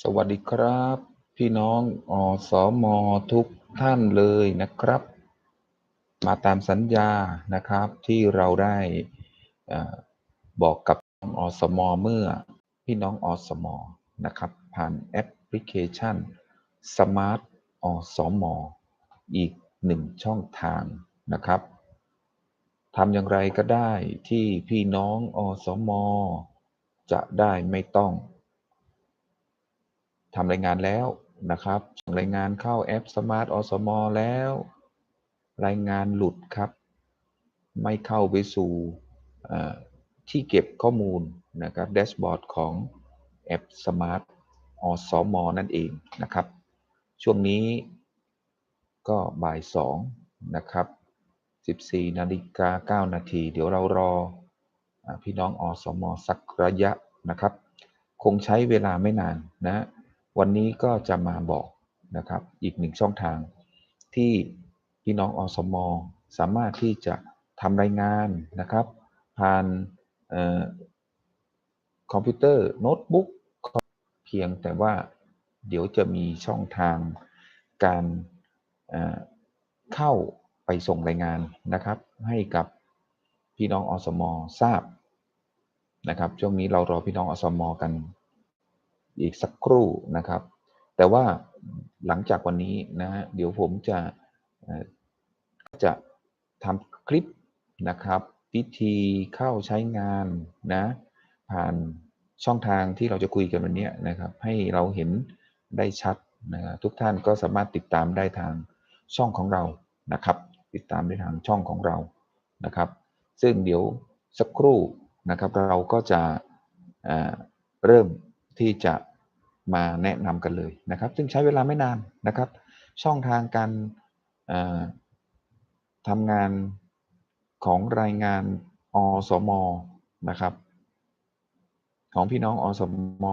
สวัสดีครับ พี่น้องอสมทุกท่านเลยนะครับ มาตามสัญญานะครับ ที่เราได้อบอกกับอสมเมื่อพี่น้องอสมนะครับ ผ่านแอปพลิเคชัน Smart อสมอีกหนึ่งช่องทางนะครับทำอย่างไรก็ได้ที่พี่น้องอสมจะได้ไม่ต้อง ทำรายงานแล้วนะครับส่งรายงานเข้าแอป Smart อสมแล้ว รายงานหลุดครับ ไม่เข้าไปสู่ที่เก็บข้อมูลนะครับแดชบอร์ดของแอป Smart อสมนั่นเองนะครับ ช่วงนี้ก็บ่ายสองนะครับ14นาฬิกา9นาที เดี๋ยวเรารอพี่น้องอสมสักระยะนะครับ คงใช้เวลาไม่นานนะ วันนี้ก็จะมาบอกนะครับอีกหนึ่งช่องทาง ที่พี่น้องอสมสามารถที่จะทำรายงานนะครับ ผ่านออคอมพิวเตอร์โน้ตบุ๊กเพียงแต่ว่าเดี๋ยวจะมีช่องทางการเเข้าไปส่งรายงานนะครับ ให้กับพี่น้องอสมทราบนะครับ ช่วงนี้เรารอพี่น้องอสมกัน อีกสักครู่นะครับ แต่ว่าหลังจากวันนี้นะฮะเดี๋ยวผมจะจะทำคลิปนะครับวิธีเข้าใช้งานนะผ่านช่องทางที่เราจะคุยกันวันนี้นะครับ ให้เราเห็นได้ชัดนะทุกท่านก็สามารถติดตามได้ทางช่องของเรานะครับ ติดตามได้ทางช่องของเรานะครับ ซึ่งเดี๋ยวสักครู่นะครับ เราก็จะเเริ่ม ที่จะมาแนะนำกันเลยนะครับ ซึ่งใช้เวลาไม่นานนะครับ ช่องทางการทำงานของรายงานอสมนะครับ ของพี่น้องอสม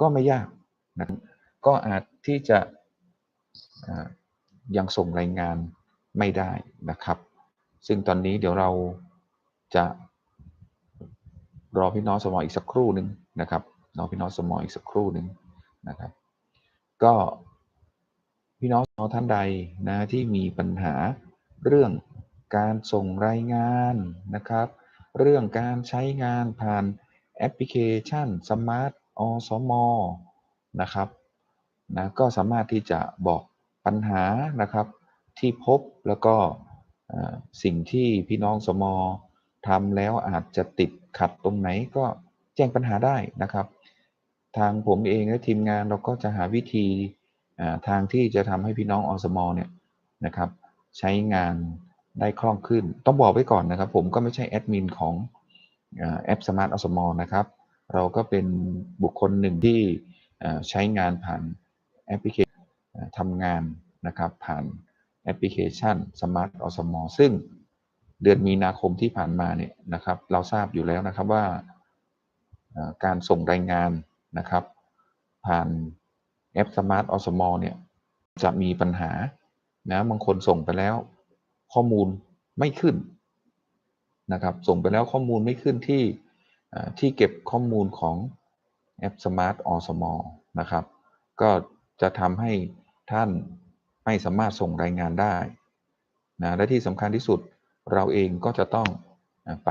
ก็ไม่ยากนะก็อาจที่จะยังส่งรายงานไม่ได้นะครับ ซึ่งตอนนี้เดี๋ยวเราจะรอพี่น้องสมออีกสักครู่หนึ่งนะครับ รอพี่น้องสมออีกสักครู่หนึ่งนะครับ ก็พี่น้องท่านใดนะที่มีปัญหาเรื่องการส่งรายงานนะครับ เรื่องการใช้งานผ่านแอปพลิเคชัน Smart อสมนะครับนะก็สามารถที่จะบอกปัญหานะครับที่พบแล้วก็สิ่งที่พี่น้องสมอทำแล้วอาจจะติดขัดตรงไหนก็แจ้งปัญหาได้นะครับ ทางผมเองและทีมงานเราก็จะหาวิธีทางที่จะทำให้พี่น้องอสมเนี่ยนะครับ ใช้งานได้คล่องขึ้น ต้องบอกไว้ก่อนนะครับ ผมก็ไม่ใช่แอดมินของอแอป Smart อสมนะครับ เราก็เป็นบุคคลหนึ่งที่ใช้งานผ่านแอปพลิเคชันทำงานนะครับ ผ่านแอปพลิเคชัน Smart อสมซึ่งเดือนมีนาคมที่ผ่านมาเนี่ยนะครับ เราทราบอยู่แล้วนะครับว่าการส่งรายงาน นะครับ ผ่านแอป Smart อสมเนี่ยจะมีปัญหานะบางคนส่งไปแล้ว ข้อมูลไม่ขึ้นนะครับ ส่งไปแล้วข้อมูลไม่ขึ้นที่ที่เก็บข้อมูลของแอป Smart อสมนะครับ ก็จะทำให้ท่านไม่สามารถส่งรายงานได้นะและที่สำคัญที่สุดเราเองก็จะต้องไป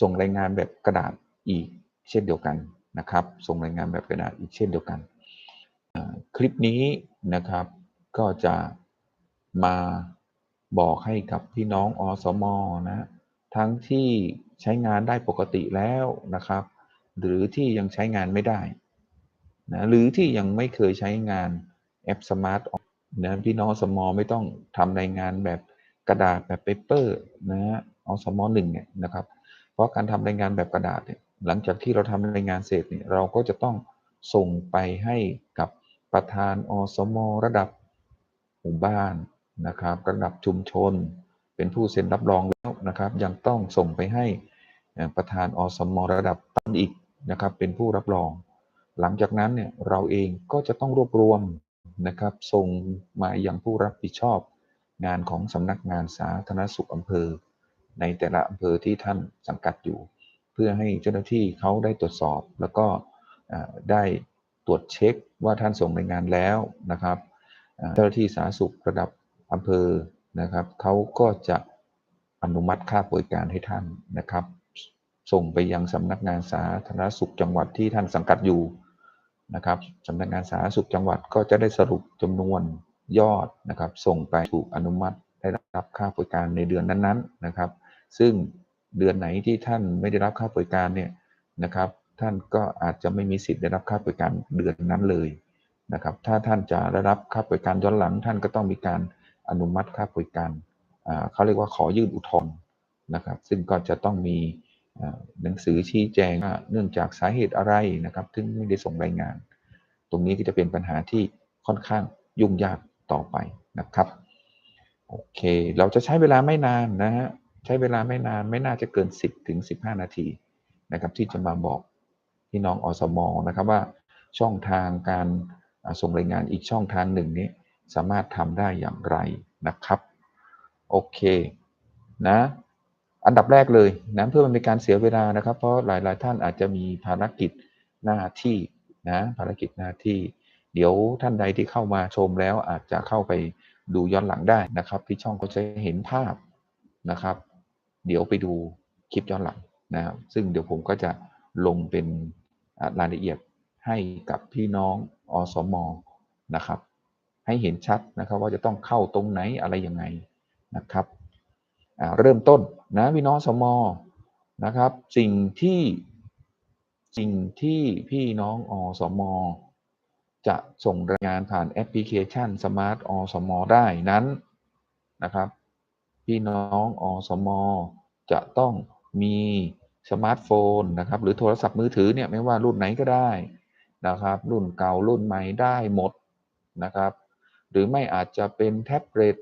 ส่งรายงานแบบกระดาษอีกเช่นเดียวกัน นะครับส่งรายงานแบบกระดาษอีกเช่นเดียวกัน คลิปนี้นะครับก็จะมาบอกให้กับพี่น้องอสมนะทั้งที่ใช้งานได้ปกติแล้วนะครับ หรือที่ยังใช้งานไม่ได้นะหรือที่ยังไม่เคยใช้งานแอป Smart นะพี่น้องอสมไม่ต้องทำรายงานแบบกระดาษแบบเปเปอร์นะฮะอสมหนึ่งเนี่ยนะครับ เพราะการทำรายงานแบบกระดาษเนี่ย หลังจากที่เราทำรายงานเสร็จเนี่ยเราก็จะต้องส่งไปให้กับประธานอสมระดับหมู่บ้านนะครับ ระดับชุมชน เป็นผู้เซ็นรับรองแล้วนะครับ ยังต้องส่งไปให้ประธานอสมระดับต้นอีกนะครับ เป็นผู้รับรอง หลังจากนั้นเนี่ยเราเองก็จะต้องรวบรวมนะครับส่งมาอยังผู้รับผิดชอบงานของสำนักงานสาธารณสุขอำเภอ ในแต่ละอำเภอที่ท่านสังกัดอยู่ เพื่อให้เจ้าหน้าที่เขาได้ตรวจสอบ แล้วก็ได้ตรวจเช็คว่าท่านส่งรายงานแล้วนะครับเจ้าหน้าที่สาธารณสุขระดับอำเภอนะครับเขาก็จะอนุมัติค่าบริการให้ท่านนะครับ ส่งไปยังสำนักงานสาธารณสุขจังหวัดที่ท่านสังกัดอยู่นะครับสำนักงานสาธารณสุขจังหวัดก็จะได้สรุปจำนวนยอดนะครับ ส่งไปถูกอนุมัติได้รับค่าบริการในเดือนนั้นๆนะครับ ซึ่ง เดือนไหนที่ท่านไม่ได้รับค่าบริการเนี่ยนะครับ ท่านก็อาจจะไม่มีสิทธิ์ได้รับค่าบริการเดือนนั้นเลยนะครับ ถ้าท่านจะได้รับค่าบริการย้อนหลัง ท่านก็ต้องมีการอนุมัติค่าบริการอ่าเขาเรียกว่าขอยื่นอุทธรณ์นะครับ ซึ่งก็จะต้องมีหนังสือชี้แจงว่าเนื่องจากสาเหตุอะไรนะครับถึงไม่ได้ส่งรายงาน ตรงนี้ก็จะเป็นปัญหาที่ค่อนข้างยุ่งยากต่อไปนะครับ โอเค เราจะใช้เวลาไม่นานนะฮะ ใช้เวลาไม่นานไม่น่าจะเกิน 10ถึง15 นาทีนะครับที่จะมาบอกพี่น้องอสมอนะครับว่าช่องทางการส่งรายงานอีกช่องทางหนึ่งนี้สามารถทำได้อย่างไรนะครับ โอเคนะอันดับแรกเลยนะเพื่อมันเป็นการเสียเวลานะครับ เพราะหลาย ๆ ท่านอาจจะมีภารกิจหน้าที่นะภารกิจหน้าที่ เดี๋ยวท่านใดที่เข้ามาชมแล้วอาจจะเข้าไปดูย้อนหลังได้นะครับ ที่ช่องก็จะเห็นภาพนะครับ เดี๋ยวไปดูคลิปย้อนหลังนะครับ ซึ่งเดี๋ยวผมก็จะลงเป็นรายละเอียดให้กับพี่น้องอสมนะครับ ให้เห็นชัดนะครับว่าจะต้องเข้าตรงไหนอะไรยังไงนะครับเริ่มต้นนะพี่น้องสมนะครับ สิ่งที่สิ่งที่พี่น้องอสมจะส่งรายงานผ่านแอปพลิเคชัน Smart อสมได้นั้นนะครับ พี่น้องอสมจะต้องมีสมาร์ทโฟนนะครับ หรือโทรศัพท์มือถือเนี่ยไม่ว่ารุ่นไหนก็ได้นะครับ รุ่นเก่ารุ่นใหม่ได้หมดนะครับ หรือไม่อาจจะเป็นแท็บเล็ต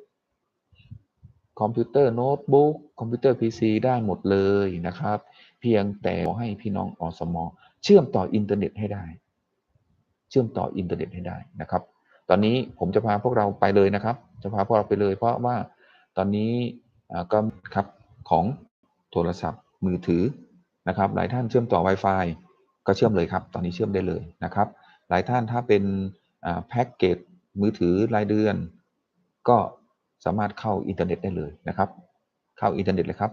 คอมพิวเตอร์โน้ตบุ๊กคอมพิวเตอร์ PC ได้หมดเลยนะครับ เพียงแต่ขอให้พี่น้องอสมเชื่อมต่ออินเทอร์เน็ตให้ได้ เชื่อมต่ออินเทอร์เน็ตให้ได้นะครับ ตอนนี้ผมจะพาพวกเราไปเลยนะครับ จะพาพวกเราไปเลยเพราะว่า อนนี้ก็ครับของโทรศัพท์มือถือนะครับ หลายท่านเชื่อมต่อ Wi-Fi ก็เชื่อมเลยครับ ตอนนี้เชื่อมได้เลยนะครับ หลายท่านถ้าเป็นแพ็กเกจมือถือรายเดือน ก็สามารถเข้าอินเทอร์เน็ตได้เลยนะครับ เข้าอินเทอร์เน็ตเลยครับ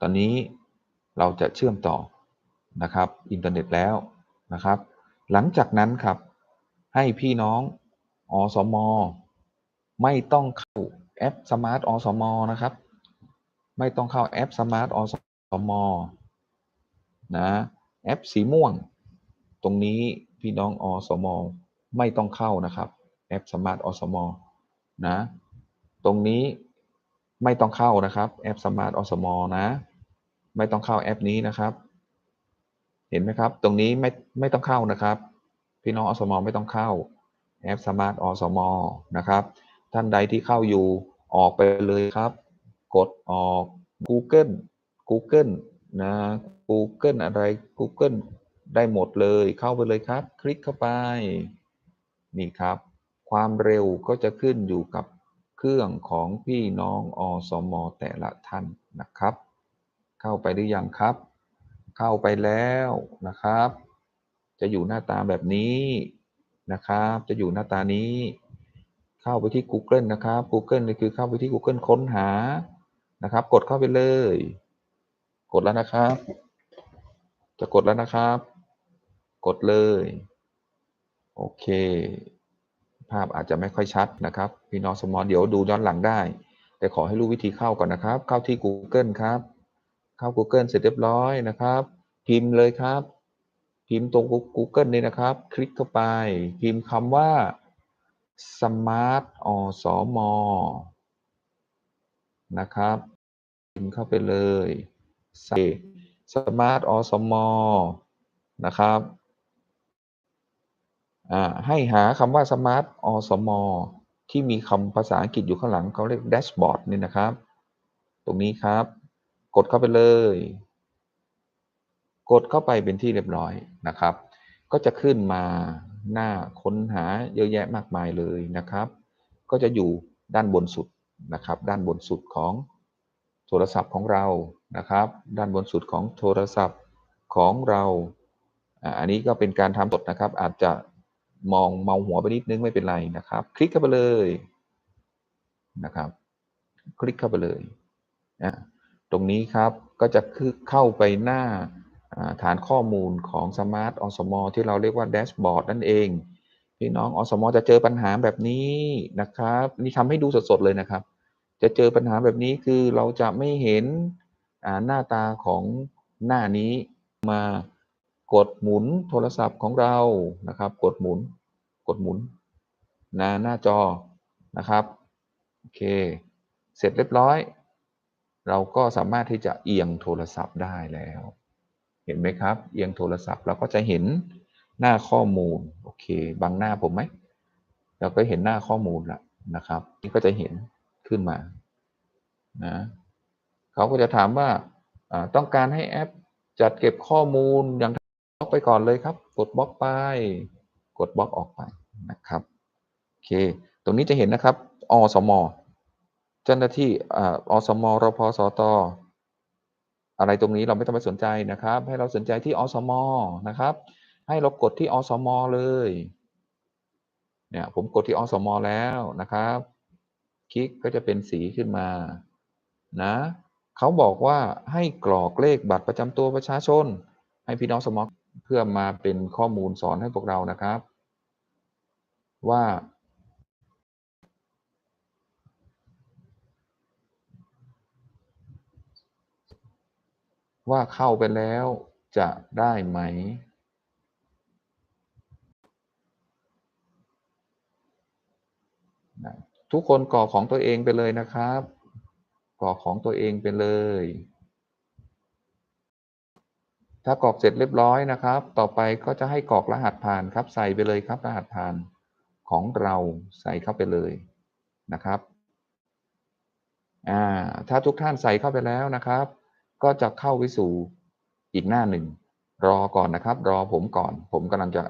ตอนนี้เราจะเชื่อมต่อนะครับ อินเทอร์เน็ตแล้วนะครับ หลังจากนั้นครับให้พี่น้องอสม ไม่ต้องเข้า แอป Smart อสมนะครับ ไม่ต้องเข้าแอป Smart อสมนะแอปสีม่วง ตรงนี้พี่น้องอสมไม่ต้องเข้านะครับ แอป Smart อสมนะตรงนี้ไม่ต้องเข้านะครับ แอป Smart อสมนะ ไม่ต้องเข้าแอปนี้นะครับ เห็นไหมครับ ตรงนี้ไม่ไม่ต้องเข้านะครับ พี่น้องอสมไม่ต้องเข้าแอป Smart อสมนะครับ ท่านใดที่เข้าอยู่ออกไปเลยครับ กดออก Google Google นะ Google อะไร Google ได้หมดเลยเข้าไปเลยครับ คลิกเข้าไป นี่ครับ ความเร็วก็จะขึ้นอยู่กับเครื่องของพี่น้องอสมแต่ละท่านนะครับ เข้าไปหรือยังครับ เข้าไปแล้วนะครับ จะอยู่หน้าตาแบบนี้นะครับ จะอยู่หน้าตานี้ เข้าไปที่ Google นะครับ Google นี่คือเข้าไปที่ Google ค้นหานะครับ กดเข้าไปเลย กดแล้วนะครับ จะกดแล้วนะครับ กดเลย โอเค ภาพอาจจะไม่ค่อยชัดนะครับ พี่น้องสมอเดี๋ยวดูย้อนหลังได้ แต่ขอให้รู้วิธีเข้าก่อนนะครับ เข้าที่ Google ครับ เข้า Google เสร็จเรียบร้อยนะครับ พิมพ์เลยครับ พิมพ์ตรง Google นี่นะครับ คลิกเข้าไป พิมพ์คำว่า Smart อสมนะครับพิมพ์เข้าไปเลยใส่ Smart อสมนะครับให้หาคำว่า Smart อสมที่มีคำภาษาอังกฤษอยู่ข้างหลังเขาเรียก Dashboard นี่นะครับ ตรงนี้ครับ กดเข้าไปเลย กดเข้าไปเป็นที่เรียบร้อยนะครับ ก็จะขึ้นมา หน้าค้นหาเยอะแยะมากมายเลยนะครับ ก็จะอยู่ด้านบนสุดนะครับ ด้านบนสุดของโทรศัพท์ของเรานะครับ ด้านบนสุดของโทรศัพท์ของเราอันนี้ก็เป็นการทำสดนะครับ อาจจะมองเมาหัวไปนิดนึงไม่เป็นไรนะครับ คลิกเข้าไปเลยนะครับ คลิกเข้าไปเลยนะตรงนี้ครับก็จะคือเข้าไปหน้า ฐานข้อมูลของ Smart o s m o ที่เราเรียกว่าแดชบอร์ดนั่นเอง พี่น้องอสมจะเจอปัญหาแบบนี้นะครับ นี่ทำให้ดูสดๆเลยนะครับ จะเจอปัญหาแบบนี้คือเราจะไม่เห็นหน้าตาของหน้านี้มากดหมุนโทรศัพท์ของเรานะครับ กดหมุน กดหมุนนะหน้าจอนะครับโอเค เสร็จเรียบร้อย เราก็สามารถที่จะเอียงโทรศัพท์ได้แล้ว เห็นไหมครับ เอียงโทรศัพท์เราก็จะเห็นหน้าข้อมูล โอเคบังหน้าผมไหม เราก็เห็นหน้าข้อมูลละนะครับ นี่ก็จะเห็นขึ้นมานะเขาก็จะถามว่าต้องการให้แอปจัดเก็บข้อมูลอย่างบล็อกไปก่อนเลยครับ กดบล็อกไป กดบล็อกออกไปนะครับโอเค ตรงนี้จะเห็นนะครับอสม เจ้าหน้าที่อ่าอสมรพสต อะไรตรงนี้เราไม่ต้องไปสนใจนะครับ ให้เราสนใจที่อสมนะครับ ให้เรากดที่อสมเลยเนี่ยผมกดที่อสมแล้วนะครับ คลิกก็จะเป็นสีขึ้นมานะเขาบอกว่าให้กรอกเลขบัตรประจำตัวประชาชน ให้พี่น้องสมอเพื่อมาเป็นข้อมูลสอนให้พวกเรานะครับ ว่า ว่าเข้าไปแล้วจะได้ไหมนะทุกคนกรอของตัวเองไปเลยนะครับกรอของตัวเองไปเลย ถ้ากรอกเสร็จเรียบร้อยนะครับ ต่อไปก็จะให้กรอกรหัสผ่านครับ ใส่ไปเลยครับ รหัสผ่านของเราใส่เข้าไปเลยนะครับ อ่า ถ้าทุกท่านใส่เข้าไปแล้วนะครับ ก็จะเข้าไปสู่อีกหน้าหนึ่ง รอก่อนนะครับ รอผมก่อน ผมกำลังจะ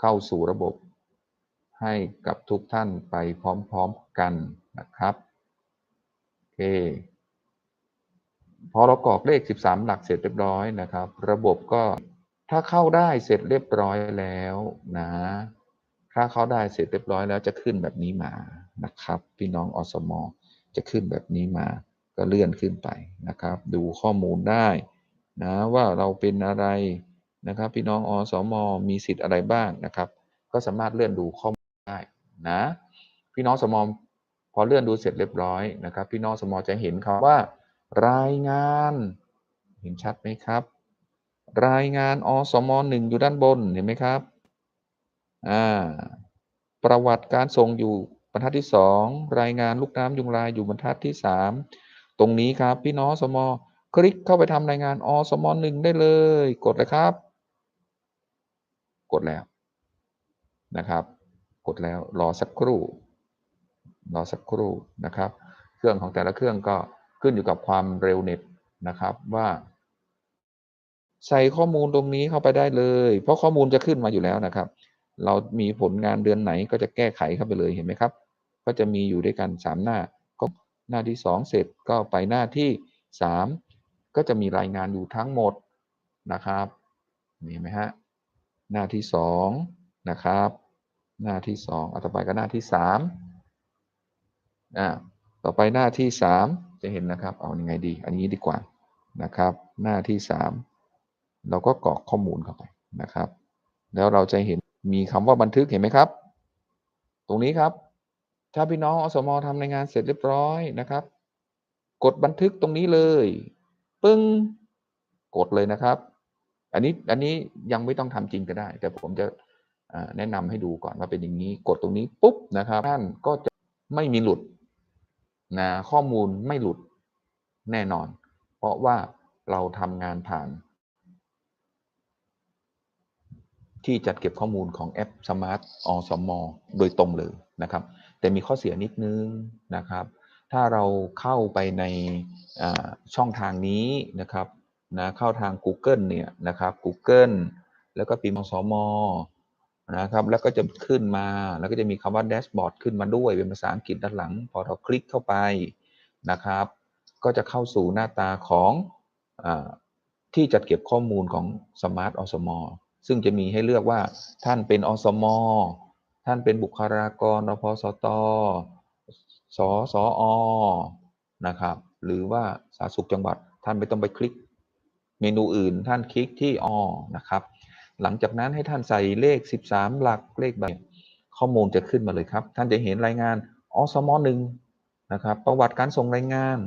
เข้าสู่ระบบ ให้กับทุกท่านไปพร้อมๆกันนะครับโอเคพอเรากรอกเลข 13 หลักเสร็จเรียบร้อยนะครับ ระบบก็ถ้าเข้าได้เสร็จเรียบร้อยแล้วนะ ถ้าเข้าได้เสร็จเรียบร้อยแล้วจะขึ้นแบบนี้มานะครับ พี่น้องอสมจะขึ้นแบบนี้มา ก็เลื่อนขึ้นไปนะครับ ดูข้อมูลได้นะว่าเราเป็นอะไรนะครับ พี่น้องอสมมีสิทธิ์อะไรบ้างนะครับ ก็สามารถเลื่อนดูข้อมูลได้นะพี่น้องสมอพอเลื่อนดูเสร็จเรียบร้อยนะครับ พี่น้องสมอจะเห็นคำว่า รายงานเห็นชัดไหมครับ รายงานอสมหนึ่งอยู่ด้านบนเห็นไหมครับอ่าประวัติการส่งอยู่บรรทัดที่สองรายงานลูกน้ำยุงลายอยู่บรรทัดที่สาม ตรงนี้ครับพี่น้องสมอคลิกเข้าไปทำรายงานอสมอหนึ่งได้เลย กดเลยครับ กดแล้วนะครับ กดแล้วรอสักครู่ รอสักครู่นะครับ เครื่องของแต่ละเครื่องก็ขึ้นอยู่กับความเร็วเน็ตนะครับว่า ใส่ข้อมูลตรงนี้เข้าไปได้เลย เพราะข้อมูลจะขึ้นมาอยู่แล้วนะครับ เรามีผลงานเดือนไหนก็จะแก้ไขเข้าไปเลยเห็นไหมครับ ก็จะมีอยู่ด้วยกันสามหน้า หน้าที่สองเสร็จก็ไปหน้าที่สามก็จะมีรายงานอยู่ทั้งหมดนะครับนี่ไหมฮะหน้าที่สองนะครับ หน้าที่สองเอาต่อไปก็หน้าที่สามอ่าต่อไปหน้าที่สามจะเห็นนะครับ เอาอยัางไงดี อันนี้ดีกว่านะครับ หน้าที่สามเราก็กรอกข้อมูลเข้าไปนะครับ แล้วเราจะเห็นมีคำว่าบันทึกเห็นไหมครับ ตรงนี้ครับ ถ้าพี่น้องอสมทำรายงานเสร็จเรียบร้อยนะครับ กดบันทึกตรงนี้เลย ปึ้ง กดเลยนะครับ อันนี้อันนี้ยังไม่ต้องทำจริงก็ได้ แต่ผมจะแนะนำให้ดูก่อนว่าเป็นอย่างนี้ กดตรงนี้ปุ๊บนะครับ ท่านก็จะไม่มีหลุดนะข้อมูลไม่หลุดแน่นอน เพราะว่าเราทำงานผ่าน ที่จัดเก็บข้อมูลของแอป Smart อสมโดยตรงเลยนะครับ แต่มีข้อเสียนิดนึงนะครับ ถ้าเราเข้าไปในช่องทางนี้นะครับนะเข้าทาง Google เนี่ยนะครับ Google แล้วก็ปีมสมนะครับแล้วก็จะขึ้นมาแล้วก็จะมีคำว่าแดชบอร์ดขึ้นมาด้วยเป็นภาษาอังกฤษด้านหลัง พอเราคลิกเข้าไปนะครับ ก็จะเข้าสู่หน้าตาของอที่จัดเก็บข้อมูลของ Smart อสมซึ่งจะมีให้เลือกว่าท่านเป็นอสม ท่านเป็นบุคลากรอพสตสสอนะครับ หรือว่าสาธารณสุขจังหวัด ท่านไม่ต้องไปคลิก เมนูอื่นท่านคลิกที่อนะครับ หลังจากนั้นให้ท่านใส่เลข 13 หลักเลขแบข้อมูลจะขึ้นมาเลยครับ ท่านจะเห็นรายงานอสมหนึ่งนะครับ ประวัติการส่งรายงาน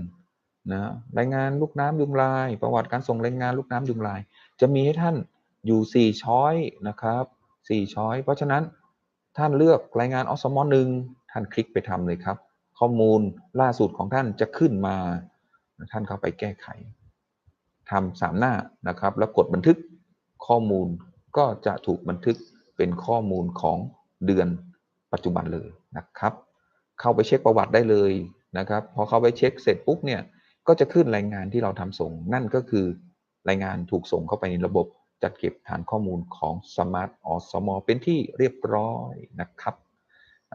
นะรายงานลูกน้ำยุงลาย ประวัติการส่งรายงานลูกน้ำยุงลาย จะมีให้ท่านอยู่ 4 ช้อยนะครับ 4 ช้อย เพราะฉะนั้น ท่านเลือกรายงานอสมหนึ่งท่านคลิกไปทำเลยครับ ข้อมูลล่าสุดของท่านจะขึ้นมา ท่านเข้าไปแก้ไขทำสามหน้านะครับ แล้วกดบันทึกข้อมูลก็จะถูกบันทึกเป็นข้อมูลของเดือนปัจจุบันเลยนะครับ เข้าไปเช็คประวัติได้เลยนะครับ พอเข้าไปเช็คเสร็จปุ๊บเนี่ยก็จะขึ้นรายงานที่เราทำส่ง นั่นก็คือรายงานถูกส่งเข้าไปในระบบ จัดเก็บฐานข้อมูลของ Smart อสมเป็นที่เรียบร้อยนะครับ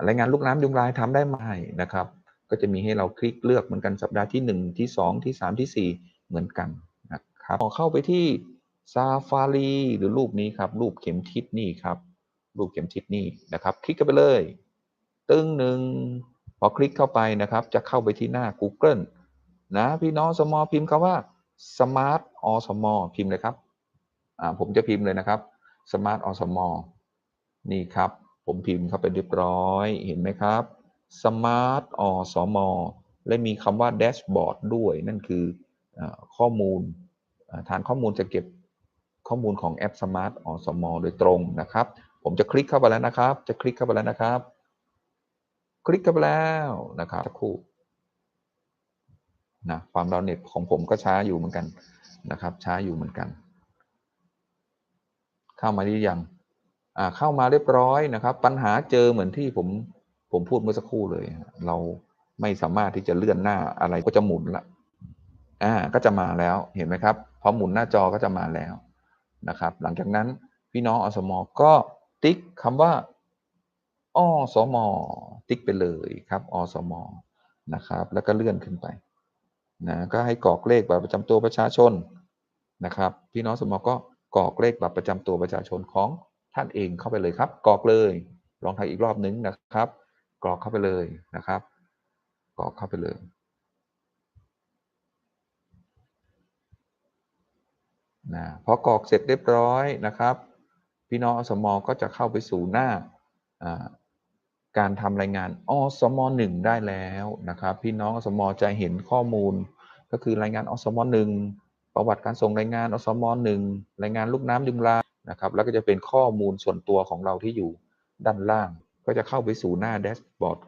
รายงานลูกน้ำยุงลายทำได้ไหมนะครับ ก็จะมีให้เราคลิกเลือกเหมือนกันสัปดาห์ที่ 1 ที่ 2 ที่ 3 ที่ 4 เหมือนกันนะครับพอเข้าไปที่ Safari หรือรูปนี้ครับ รูปเข็มทิศนี่ครับ รูปเข็มทิศนี่นะครับ คลิกเข้าไปเลย ตึ้งหนึ่งพอคลิกเข้าไปนะครับ จะเข้าไปที่หน้า Google นะพี่น้องสมอพิมพ์คำว่า Smart อสมอพิมพ์เลยครับ ผมจะพิมพ์เลยนะครับ Smart อสมนี่ครับ ผมพิมพ์เข้าไปเรียบร้อยเห็นไหมครับ Smart อสมและมีคำว่า Dashboard ด้วย นั่นคือข้อมูลฐานข้อมูลจะเก็บข้อมูลของแอป Smart อสมโดยตรงนะครับ ผมจะคลิกเข้าไปแล้วนะครับ จะคลิกเข้าไปแล้วนะครับ คลิกเข้าไปแล้วนะครับสักครู่นะความดาวเน็ตของผมก็ช้าอยู่เหมือนกันนะครับ ช้าอยู่เหมือนกัน เข้ามาหรือยังอ่าเข้ามาเรียบร้อยนะครับ ปัญหาเจอเหมือนที่ผมผมพูดเมื่อสักครู่เลย เราไม่สามารถที่จะเลื่อนหน้าอะไรก็จะหมุนละอ่าก็จะมาแล้วเห็นไหมครับพอหมุนหน้าจอก็จะมาแล้วนะครับ หลังจากนั้นพี่น้องอสมก็ติ๊กคำว่าอสมติ๊กไปเลยครับอสมนะครับ แล้วก็เลื่อนขึ้นไปนะก็ให้กรอกเลขบัตรประจำตัวประชาชนนะครับ พี่น้องสมก็ กรอกเลขบัตรประจำตัวประชาชนของท่านเองเข้าไปเลยครับ กรอกเลย ลองทำอีกรอบนึงนะครับ กรอกเข้าไปเลยนะครับ กรอกเข้าไปเลยนะพอกรอกเสร็จเรียบร้อยนะครับ พี่น้องอสมก็จะเข้าไปสู่หน้าการทำรายงานอสมหนึ่งได้แล้วนะครับ พี่น้องอสมจะเห็นข้อมูลก็คือรายงานอสมหนึ่ง ประวัติการส่งรายงานอสมหนึ่งรายงานลูกน้ำยุงลายนะครับแล้วก็จะเป็นข้อมูลส่วนตัวของเราที่อยู่ด้านล่าง ก็จะเข้าไปสู่หน้าแดชบอร์ด